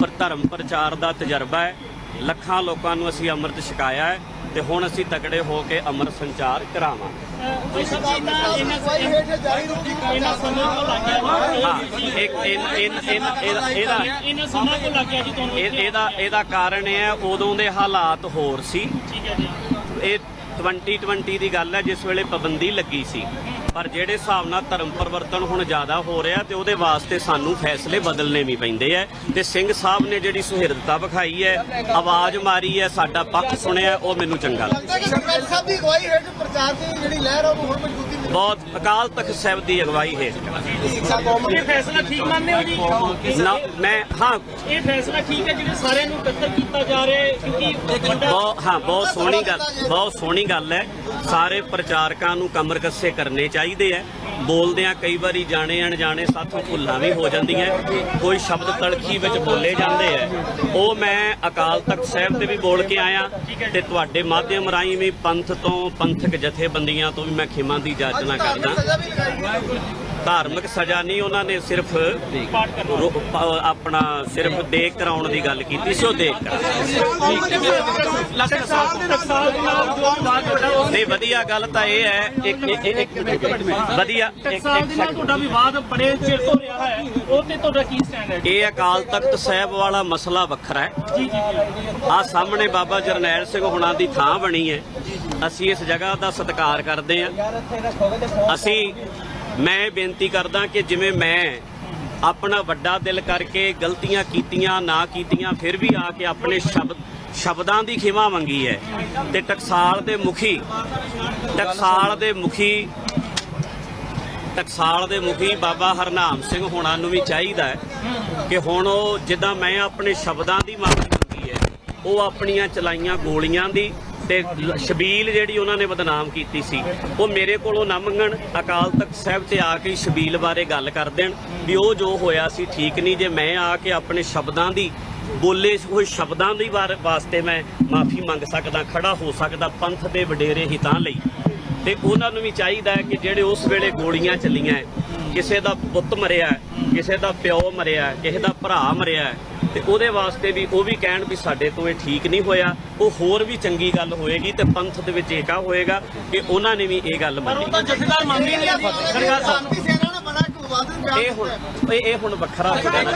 ਪਰ ਧਰਮ ਪ੍ਰਚਾਰ ਦਾ ਤਜਰਬਾ ਹੈ। ਲੱਖਾਂ ਲੋਕਾਂ ਨੂੰ ਅਸੀਂ ਅੰਮ੍ਰਿਤ ਛਕਾਇਆ ਹੈ ਤੇ ਹੁਣ ਅਸੀਂ ਤਕੜੇ ਹੋ ਕੇ ਅੰਮ੍ਰਿਤ ਸੰਚਾਰ ਕਰਾਵਾਂਗੇ। ਕੋਈ ਸਭ ਇਹਨਾਂ ਇਹਨਾਂ ਇਹਨਾਂ ਸਮਾਂ ਕੋ ਲੱਗ ਗਿਆ ਹਾਂ ਇੱਕ ਇਨ ਇਨ ਇਨ ਇਹਦਾ ਇਹਦਾ ਕਾਰਨ ਇਹ ਹੈ ਉਦੋਂ ਦੇ ਹਾਲਾਤ ਹੋਰ ਸੀ। ਠੀਕ ਹੈ ਜੀ। ਇਹ 2020 ਦੀ ਗੱਲ ਹੈ ਜਿਸ ਵੇਲੇ ਪਾਬੰਦੀ ਲੱਗੀ ਸੀ। ਪਰ ਜਿਹੜੇ ਹਿਸਾਬ ਨਾਲ ਧਰਮ ਪਰਿਵਰਤਨ ਹੁਣ ਜ਼ਿਆਦਾ ਹੋ ਰਿਹਾ ਤੇ ਉਹਦੇ ਵਾਸਤੇ ਸਾਨੂੰ ਫੈਸਲੇ ਬਦਲਨੇ ਵੀ ਪੈਂਦੇ ਐ। ਤੇ ਸਿੰਘ ਸਾਹਿਬ ਨੇ ਜਿਹੜੀ ਸੁਹਿਰਦਤਾ ਵਿਖਾਈ ਹੈ ਆਵਾਜ਼ ਮਾਰੀ ਹੈ ਸਾਡਾ ਪੱਖ ਸੁਣਿਆ ਉਹ ਮੈਨੂੰ ਚੰਗਾ ਲੱਗਾ ਸਰਪੰਚ ਸਾਹਿਬ ਦੀ ਅਗਵਾਈ ਹੇਠ ਪ੍ਰਚਾਰ ਦੀ ਜਿਹੜੀ ਲਹਿਰ ਆ ਉਹ ਹੁਣ ਮਜ਼ਬੂਤੀ ਮਿਲੀ। ਬਹੁਤ ਅਕਾਲ ਤਖਤ ਸਾਹਿਬ ਦੀ ਅਗਵਾਈ ਹੈ ਸਿੱਖਿਆ ਕੌਮ ਇਹ ਫੈਸਲਾ ਠੀਕ ਮੰਨਦੇ ਹੋ ਜੀ? ਨਾ ਮੈਂ ਹਾਂ। ਇਹ ਫੈਸਲਾ ਠੀਕ ਹੈ ਜਿਹੜੇ ਸਾਰਿਆਂ ਨੂੰ ਇਕੱਤਰ ਕੀਤਾ ਜਾ ਰਿਹਾ ਹੈ ਕਿਉਂਕਿ ਵੱਡਾ ਬਹੁਤ ਹਾਂ ਬਹੁਤ ਸੋਹਣੀ ਗੱਲ ਬਹੁਤ ਸੋਹਣੀ ਗੱਲ ਹੈ। ਸਾਰੇ ਪ੍ਰਚਾਰਕਾਂ ਨੂੰ ਕਮਰ ਕੱਸੇ ਕਰਨੇ ਚਾਹੀਦੇ ਐ ਬੋਲਦਿਆਂ ਕਈ ਵਾਰੀ ਜਾਣੇ ਅਣਜਾਣੇ ਸਾਥੋਂ ਭੁੱਲਾਂ ਵੀ ਹੋ ਜਾਂਦੀਆਂ ਕੋਈ ਸ਼ਬਦ ਤਲਖੀ ਵਿੱਚ ਬੋਲੇ ਜਾਂਦੇ ਐ। ਉਹ ਮੈਂ ਅਕਾਲ ਤਖਤ ਸਾਹਿਬ ਤੇ ਵੀ ਬੋਲ ਕੇ ਆਇਆ ਤੇ ਤੁਹਾਡੇ ਮਾਧਿਅਮ ਰਾਹੀਂ ਵੀ ਪੰਥ ਤੋਂ ਪੰਥਕ ਜਥੇਬੰਦੀਆਂ ਤੋਂ ਵੀ ਮੈਂ ਖਿਮਾ ਦੀ ਜਾਚਨਾ ਕਰਦਾ। ਧਾਰਮਿਕ ਸਜ਼ਾ ਨਹੀਂ ਉਹਨਾਂ ਨੇ ਸਿਰਫ ਆਪਣਾ ਸਿਰਫ ਦੇਖ ਕਰਾਉਣ ਦੀ ਗੱਲ ਕੀਤੀ ਸੀ ਦੇਖ ਨਹੀਂ ਵਧੀਆ ਗੱਲ ਤਾਂ ਇਹ ਹੈ ਇੱਕ ਇੱਕ- ਇੱਕ ਵਧੀਆ ਇੱਕ ਟਕਸਾਲ ਦੇ ਨਾਲ ਇੱਕ ਤੁਹਾਡਾ ਵਿਵਾਦ ਬੜੇ ਚਿਰ ਤੋਂ ਰਿਹਾ ਹੈ ਉਹ ਤੇ ਤੁਹਾਡਾ ਕੀ ਸਟੈਂਡ ਹੈ? ਜੀ ਇਹ ਅਕਾਲ ਤਖਤ ਸਾਹਿਬ ਵਾਲਾ ਮਸਲਾ ਵੱਖਰਾ ਹੈ। ਆ ਸਾਹਮਣੇ ਬਾਬਾ ਜਰਨੈਲ ਸਿੰਘ ਹੁਣਾਂ ਦੀ ਥਾਂ ਬਣੀ ਹੈ। ਅਸੀਂ ਇਸ ਜਗ੍ਹਾ ਦਾ ਸਤਿਕਾਰ ਕਰਦੇ ਹਾਂ। ਅਸੀਂ ਮੈਂ ਇਹ ਬੇਨਤੀ ਕਰਦਾ ਕਿ ਜਿਵੇਂ ਮੈਂ ਆਪਣਾ ਵੱਡਾ ਦਿਲ ਕਰਕੇ ਗਲਤੀਆਂ ਕੀਤੀਆਂ, ਨਾ ਕੀਤੀਆਂ, ਫਿਰ ਵੀ ਆ ਕੇ ਆਪਣੇ ਸ਼ਬਦ, ਸ਼ਬਦਾਂ ਦੀ ਖਿਮਾ ਮੰਗੀ ਹੈ। ਤੇ ਟਕਸਾਲ ਦੇ ਮੁਖੀ, ਟਕਸਾਲ ਦੇ ਮੁਖੀ, ਟਕਸਾਲ ਦੇ ਮੁਖੀ ਬਾਬਾ ਹਰਨਾਮ ਸਿੰਘ ਹੋਣਾ ਨੂੰ ਵੀ ਚਾਹੀਦਾ ਹੈ ਕਿ ਹੁਣ ਉਹ ਜਿੱਦਾਂ ਮੈਂ ਆਪਣੇ ਸ਼ਬਦਾਂ ਦੀ ਮਾਫੀ ਮੰਗੀ ਹੈ, ਉਹ ਆਪਣੀਆਂ ਚਲਾਈਆਂ ਗੋਲੀਆਂ ਦੀ ਤੇ ਸ਼ਬੀਲ ਜਿਹੜੀ ਉਹਨਾਂ ਨੇ ਬਦਨਾਮ ਕੀਤੀ ਸੀ, ਉਹ ਮੇਰੇ ਕੋਲੋਂ ਨਾ ਮੰਗਣ ਅਕਾਲ ਤਖਤ ਸਾਹਿਬ ਤੇ ਆ ਕੇ ਸ਼ਬੀਲ ਬਾਰੇ ਗੱਲ ਕਰ ਦੇਣ ਵੀ ਉਹ ਜੋ ਹੋਇਆ ਸੀ ਠੀਕ ਨਹੀਂ। ਜੇ ਮੈਂ ਆ ਕੇ ਆਪਣੇ ਸ਼ਬਦਾਂ ਦੀ ਬੋਲੇ ਹੋਏ ਸ਼ਬਦਾਂ ਦੀ ਵਾਰ- ਵਾਸਤੇ ਮੈਂ ਮਾਫੀ ਮੰਗ ਸਕਦਾ, ਖੜਾ ਹੋ ਸਕਦਾ ਪੰਥ ਦੇ ਵਡੇਰੇ ਹਿੱਤਾਂ ਲਈ, ਤੇ ਉਹਨਾਂ ਨੂੰ ਵੀ ਚਾਹੀਦਾ ਹੈ ਕਿ ਜਿਹੜੇ ਉਸ ਵੇਲੇ ਗੋਲੀਆਂ ਚੱਲੀਆਂ ਕਿਸੇ ਦਾ ਪੁੱਤ ਮਰਿਆ ਕਿਸੇ ਦਾ ਪਿਓ ਮਰਿਆ ਕਿਸੇ ਦਾ ਭਰਾ ਮਰਿਆ ਤੇ ਉਹਦੇ ਵਾਸਤੇ ਵੀ ਉਹ ਵੀ ਕਹਿਣ ਵੀ ਸਾਡੇ ਤੋਂ ਇਹ ਠੀਕ ਨਹੀਂ ਹੋਇਆ। ਉਹ ਹੋਰ ਵੀ ਚੰਗੀ ਗੱਲ ਹੋਏਗੀ ਤੇ ਪੰਥ ਦੇ ਵਿੱਚ ਏਕਾ ਹੋਏਗਾ ਕਿ ਉਹਨਾਂ ਨੇ ਵੀ ਇਹ ਗੱਲ ਪਰ ਉਹ ਮੰਨੀ। ਤਾਂ ਜਥੇਦਾਰ ਮੰਨਦੇ ਨਹੀਂ ਸਰਕਾਰ ਸਾਹਿਬ। ਸ਼ਾਂਤੀ ਸੈਨਾ ਨੇ ਬੜਾ ਇਹ ਹੁਣ ਇਹ ਇਹ ਹੁਣ ਵੱਖਰਾ ਹੋ ਗਿਆ ਨਾ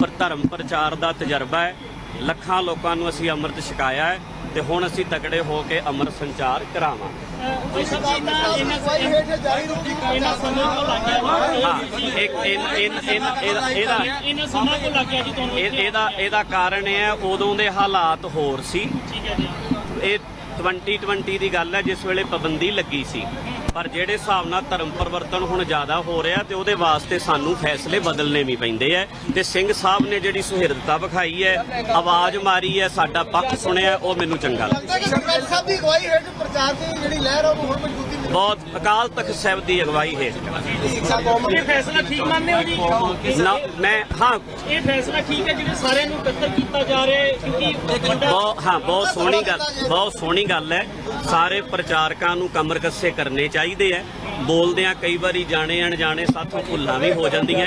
ਪਰ ਧਰਮ ਪ੍ਰਚਾਰ ਦਾ ਤਜਰਬਾ ਹੈ। ਲੱਖਾਂ ਲੋਕਾਂ ਨੂੰ ਅਸੀਂ ਅੰਮ੍ਰਿਤ ਛਕਾਇਆ ਹੈ ਤੇ ਹੁਣ ਅਸੀਂ ਤਕੜੇ ਹੋ ਕੇ ਅੰਮ੍ਰਿਤ ਸੰਚਾਰ ਕਰਾਵਾਂਗੇ। ਇਹਦਾ ਇਹਦਾ ਕਾਰਨ ਇਹ ਹੈ ਉਦੋਂ ਦੇ ਹਾਲਾਤ ਹੋਰ ਸੀ। ਇਹ 2020 ਦੀ ਗੱਲ ਹੈ, ਜਿਸ ਵੇਲੇ ਪਾਬੰਦੀ ਲੱਗੀ ਸੀ। ਪਰ ਜਿਹੜੇ ਹਿਸਾਬ ਨਾਲ ਧਰਮ ਪਰਿਵਰਤਨ ਹੁਣ ਜ਼ਿਆਦਾ ਹੋ ਰਿਹਾ ਤੇ ਉਹਦੇ ਵਾਸਤੇ ਸਾਨੂੰ ਫੈਸਲੇ ਬਦਲਨੇ ਵੀ ਪੈਂਦੇ ਐ ਤੇ ਸਿੰਘ ਸਾਹਿਬ ਨੇ ਜਿਹੜੀ ਸੁਹਿਰਦਤਾ ਵਿਖਾਈ ਹੈ, ਆਵਾਜ਼ ਮਾਰੀ ਹੈ, ਸਾਡਾ ਪੱਖ ਸੁਣਿਆ, ਉਹ ਮੈਨੂੰ ਚੰਗਾ ਲੱਗਾ ਸਰਪੰਚ ਸਾਹਿਬ ਦੀ ਅਗਵਾਈ ਹੇਠ ਪ੍ਰਚਾਰ ਦੀ ਜਿਹੜੀ ਲਹਿਰ ਉਹ ਹੁਣ ਮਜ਼ਬੂਤੀ ਬਹੁਤ ਅਕਾਲ ਤਖਤ ਸਾਹਿਬ ਦੀ ਅਗਵਾਈ ਹੈ ਕੌਮ ਇਹ ਫੈਸਲਾ ਠੀਕ ਮੰਨਦੇ ਹੋ ਜੀ? ਨਾ ਮੈਂ ਹਾਂ। ਇਹ ਫੈਸਲਾ ਠੀਕ ਹੈ ਜਿਹੜੇ ਸਾਰਿਆਂ ਨੂੰ ਇਕੱਤਰ ਕੀਤਾ ਜਾ ਰਿਹਾ ਹੈ ਕਿਉਂਕਿ ਬਹੁਤ ਹਾਂ ਬਹੁਤ ਸੋਹਣੀ ਗੱਲ ਬਹੁਤ ਸੋਹਣੀ ਗੱਲ ਹੈ। ਸਾਰੇ ਪ੍ਰਚਾਰਕਾਂ ਨੂੰ ਕਮਰ ਕੱਸੇ ਕਰਨੇ ਚਾਹੀਦੇ ਐ ਬੋਲਦਿਆਂ ਕਈ ਵਾਰੀ ਜਾਣੇ ਅਣਜਾਣੇ ਸਾਥੋਂ ਭੁੱਲਾਂ ਵੀ ਹੋ ਜਾਂਦੀਆਂ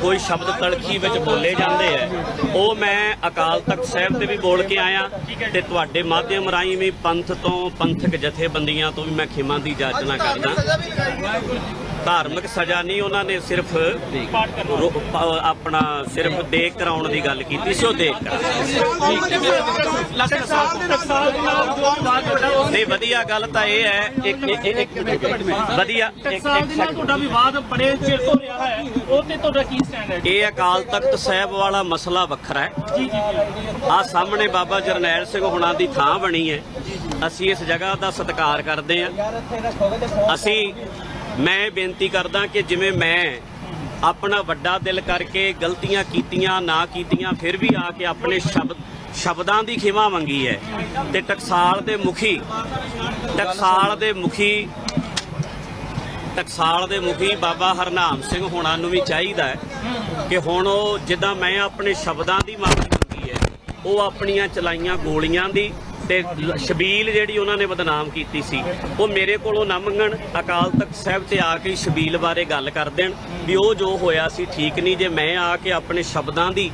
ਕੋਈ ਸ਼ਬਦ ਤਲਖੀ ਵਿੱਚ ਬੋਲੇ ਜਾਂਦੇ ਐ ਉਹ ਮੈਂ ਅਕਾਲ ਤਖਤ ਸਾਹਿਬ ਤੇ ਵੀ ਬੋਲ ਕੇ ਆਇਆ ਤੇ ਤੁਹਾਡੇ ਮਾਧਿਅਮ ਰਾਹੀਂ ਵੀ ਪੰਥ ਤੋਂ ਪੰਥਕ ਜਥੇਬੰਦੀਆਂ ਤੋਂ ਵੀ ਮੈਂ ਖਿਮਾ ਦੀ ਜਾਚਨਾ ਕਰਦਾ ਸਜ਼ਾ ਵੀ ਲਗਾਈ ਗਈ ਧਾਰਮਿਕ ਸਜ਼ਾ ਨਹੀਂ ਉਹਨਾਂ ਨੇ ਸਿਰਫ ਰੋ- ਆਪਣਾ ਸਿਰਫ ਦੇਖ ਕਰਾਉਣ ਦੀ ਗੱਲ ਕੀਤੀ ਸੀ ਉਹ ਦੇਖ ਕਰਾ ਟਕਸਾਲ ਦੇ ਨਾਲ ਜੋ ਵਿਵਾਦ ਤੁਹਾਡਾ ਉਸ ਨਹੀਂ ਵਧੀਆ ਗੱਲ ਤਾਂ ਇਹ ਹੈ ਇੱਕ ਇੱਕ- ਇੱਕ ਵਧੀਆ ਇੱਕ- ਟਕਸਾਲ ਦੇ ਨਾਲ ਇੱਕ ਤੁਹਾਡਾ ਵਿਵਾਦ ਬੜੇ ਚਿਰ ਤੋਂ ਰਿਹਾ ਹੈ ਉਹ ਤੇ ਤੁਹਾਡਾ ਕੀ ਸਟੈਂਡ ਹੈ? ਇਹ ਅਕਾਲ ਤਖਤ ਸਾਹਿਬ ਵਾਲਾ ਮਸਲਾ ਵੱਖਰਾ ਹੈ। ਜੀ ਜੀ ਆ ਸਾਹਮਣੇ ਬਾਬਾ ਜਰਨੈਲ ਸਿੰਘ ਹੁਣਾਂ ਦੀ ਥਾਂ ਬਣੀ ਹੈ। ਅਸੀਂ ਇਸ ਜਗ੍ਹਾ ਦਾ ਸਤਿਕਾਰ ਕਰਦੇ ਹਾਂ। ਅਸੀਂ ਮੈਂ ਬੇਨਤੀ ਕਰਦਾ ਕਿ ਜਿਵੇਂ ਮੈਂ ਆਪਣਾ ਵੱਡਾ ਦਿਲ ਕਰਕੇ ਗਲਤੀਆਂ ਕੀਤੀਆਂ, ਨਾ ਕੀਤੀਆਂ, ਫਿਰ ਵੀ ਆ ਕੇ ਆਪਣੇ ਸ਼ਬਦ, ਸ਼ਬਦਾਂ ਦੀ ਖਿਮਾ ਮੰਗੀ ਹੈ। ਤੇ ਟਕਸਾਲ ਦੇ ਮੁਖੀ, ਟਕਸਾਲ ਦੇ ਮੁਖੀ, ਟਕਸਾਲ ਦੇ ਮੁਖੀ ਬਾਬਾ ਹਰਨਾਮ ਸਿੰਘ ਹੋਣਾ ਨੂੰ ਵੀ ਚਾਹੀਦਾ ਹੈ ਕਿ ਹੁਣ ਉਹ ਜਿੱਦਾਂ ਮੈਂ ਆਪਣੇ ਸ਼ਬਦਾਂ ਦੀ ਮਾਫੀ ਮੰਗੀ ਹੈ, ਉਹ ਆਪਣੀਆਂ ਚਲਾਈਆਂ ਗੋਲੀਆਂ ਦੀ ਤੇ ਸ਼ਬੀਲ ਜਿਹੜੀ ਉਹਨਾਂ ਨੇ ਬਦਨਾਮ ਕੀਤੀ ਸੀ, ਉਹ ਮੇਰੇ ਕੋਲੋਂ ਨਾ ਮੰਗਣ। ਅਕਾਲ ਤਖਤ ਸਾਹਿਬ ਤੇ ਆ ਕੇ ਸ਼ਬੀਲ ਬਾਰੇ ਗੱਲ ਕਰ ਦੇਣ ਵੀ ਉਹ ਜੋ ਹੋਇਆ ਸੀ ਠੀਕ ਨਹੀਂ। ਜੇ ਮੈਂ ਆ ਕੇ ਆਪਣੇ ਸ਼ਬਦਾਂ ਦੀ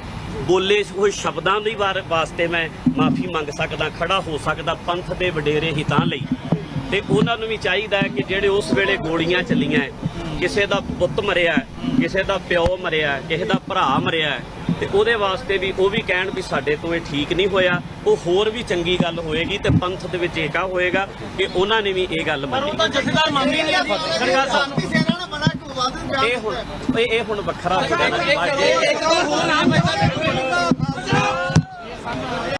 ਬੋਲੇ ਹੋਏ ਸ਼ਬਦਾਂ ਦੀ ਵਾਰ- ਵਾਸਤੇ ਮੈਂ ਮਾਫੀ ਮੰਗ ਸਕਦਾ, ਖੜਾ ਹੋ ਸਕਦਾ ਪੰਥ ਦੇ ਵਡੇਰੇ ਹਿੱਤਾਂ ਲਈ, ਤੇ ਉਹਨਾਂ ਨੂੰ ਵੀ ਚਾਹੀਦਾ ਹੈ ਕਿ ਜਿਹੜੇ ਉਸ ਵੇਲੇ ਗੋਲੀਆਂ ਚੱਲੀਆਂ ਕਿਸੇ ਦਾ ਪੁੱਤ ਮਰਿਆ ਕਿਸੇ ਦਾ ਪਿਓ ਮਰਿਆ ਕਿਸੇ ਦਾ ਭਰਾ ਮਰਿਆ ਤੇ ਉਹਦੇ ਵਾਸਤੇ ਵੀ ਉਹ ਵੀ ਕਹਿਣ ਵੀ ਸਾਡੇ ਤੋਂ ਇਹ ਠੀਕ ਨਹੀਂ ਹੋਇਆ। ਉਹ ਹੋਰ ਵੀ ਚੰਗੀ ਗੱਲ ਹੋਏਗੀ ਤੇ ਪੰਥ ਦੇ ਵਿੱਚ ਏਕਾ ਹੋਏਗਾ ਕਿ ਉਹਨਾਂ ਨੇ ਵੀ ਇਹ ਗੱਲ ਪਰ ਉਹ ਮੰਨੀ ਤਾਂ ਜਥੇਦਾਰ ਮੰਨ ਨਹੀਂ ਖੜਗਾ ਸਾਹਿਬ ਇਹ ਹੁਣ ਇਹ ਹੁਣ ਵੱਖਰਾ